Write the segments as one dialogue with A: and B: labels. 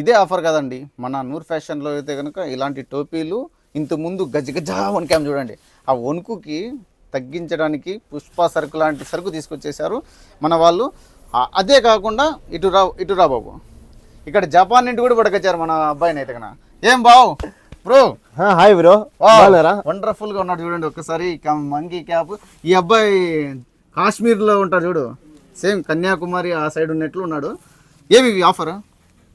A: ఇదే ఆఫర్ కదండి. మన నూర్ ఫ్యాషన్లో అయితే కనుక ఇలాంటి టోపీలు ఇంత ముందు గజ గజ వణికాం చూడండి. ఆ వణుకుకి తగ్గించడానికి పుష్ప సరుకు లాంటి సరుకు తీసుకొచ్చేసారు మన వాళ్ళు అదే కాకుండా ఇటు రా ఇటు రా బాబు. ఇక్కడ జపాన్ నుండి కూడా పడకొచ్చారు మన అబ్బాయిని అయితే కనుక ఏం బావు? బ్రో.
B: Hi bro.
A: వండర్ఫుల్గా ఉన్నాడు చూడండి ఒక్కసారి. Monkey cap. ఈ అబ్బాయి కాశ్మీర్లో ఉంటాడు చూడు. సేమ్ కన్యాకుమారి ఆ సైడ్ ఉన్నట్లు ఉన్నాడు. ఏమి ఆఫర్?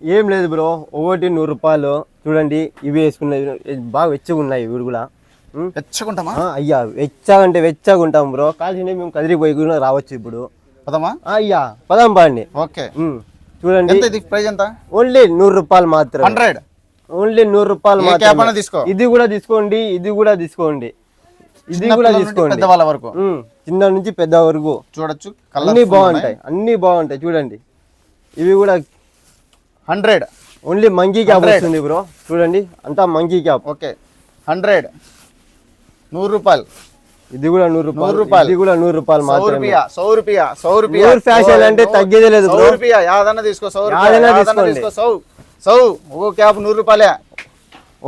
B: ఏం లేదు బ్రో ఒకటి నూరు రూపాయలు. చూడండి ఇవి వేసుకున్నాయి ఇవి బాగా వెచ్చగా ఉన్నాయి ఇవి కూడా. ఆ, అయ్యా వెచ్చగా అంటే వెచ్చగా ఉంటాం బ్రో. కాల్సింటే మేము కదిరిపోయి కూడా రావచ్చు ఇప్పుడు.
A: పదమా?
B: అయ్యా పదాం బాండి
A: ఓకే.
B: చూడండి.
A: ఎంత ఇది? ప్రైస్ ఎంత?
B: ఓన్లీ నూరు రూపాయలు మాత్రం
A: హండ్రెడ్.
B: ఓన్లీ నూరు రూపాయలు మాత్రం
A: తీసుకో.
B: ఇది కూడా తీసుకోండి ఇది కూడా తీసుకోండి. ఇది కూడా తీసుకోండి.
A: పెద్దవాళ్ళ వరకు.
B: చిన్న నుంచి పెద్ద వరకు.
A: చూడొచ్చు.
B: అన్ని బాగుంటాయి అన్ని బాగుంటాయి. చూడండి. ఇవి కూడా
A: హండ్రెడ్.
B: ఓన్లీ మంకీ క్యాప్ వస్తుంది బ్రో. చూడండి అంతా మంకీ క్యాప్.
A: ఓకే. హండ్రెడ్. నూరు రూపాయలు.
B: ఇది కూడా నూరు రూపాయలు.
A: రూపాయలు.
B: ఇది కూడా నూరు రూపాయలు
A: సౌ
B: మాత్రమే.
A: రూపాయ? సౌ రూపాయ? సౌ రూపాయ?
B: నూరు ఫ్యాషన్ అంటే తగ్గేదే లేదు
A: సౌ రూపాయ? యాదన్న తీసుకో సౌ
B: యాదన్న.
A: తీసుకో సౌ. సౌ. ఓ క్యాప్ నూరు రూపాయలే.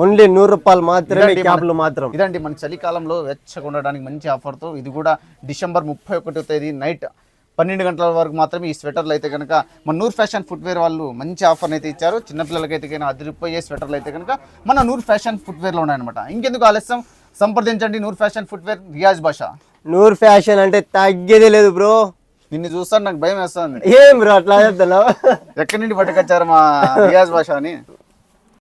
B: ఓన్లీ నూరు రూపాయలు మాత్రమే క్యాప్లు మాత్రం.
A: ఇదండి మన చలికాలంలో వెచ్చగా ఉండడానికి మంచి ఆఫర్తో ఇది కూడా డిసెంబర్ ముప్పై ఒకటో తేదీ నైట్ పన్నెండు గంటల వరకు మాత్రమే ఈ స్వెటర్లు అయితే కనుక మన నూర్ ఫ్యాషన్ ఫుట్వేర్ వాళ్ళు మంచి ఆఫర్ అయితే ఇచ్చారు. చిన్నపిల్లలకైతే కనుక అదిరిపోయే స్వెటర్లు అయితే కనుక మన నూర్ ఫ్యాషన్ ఫుట్వేర్లో ఉన్నాయన్నమాట. ఇంకెందుకు ఆలస్యం? సంప్రదించండి నూర్ ఫ్యాషన్ ఫుట్వేర్ రియాజ్ భాష.
B: నూరు ఫ్యాషన్ అంటే తగ్గేదే లేదు బ్రో.
A: నిన్ను చూస్తాను నాకు భయం వేస్తుంది.
B: ఏం బ్రో అట్లా చెప్తున్నావు
A: ఎక్కడి నుండి పట్టుకొచ్చారు మా రియాజ్ భాష అని?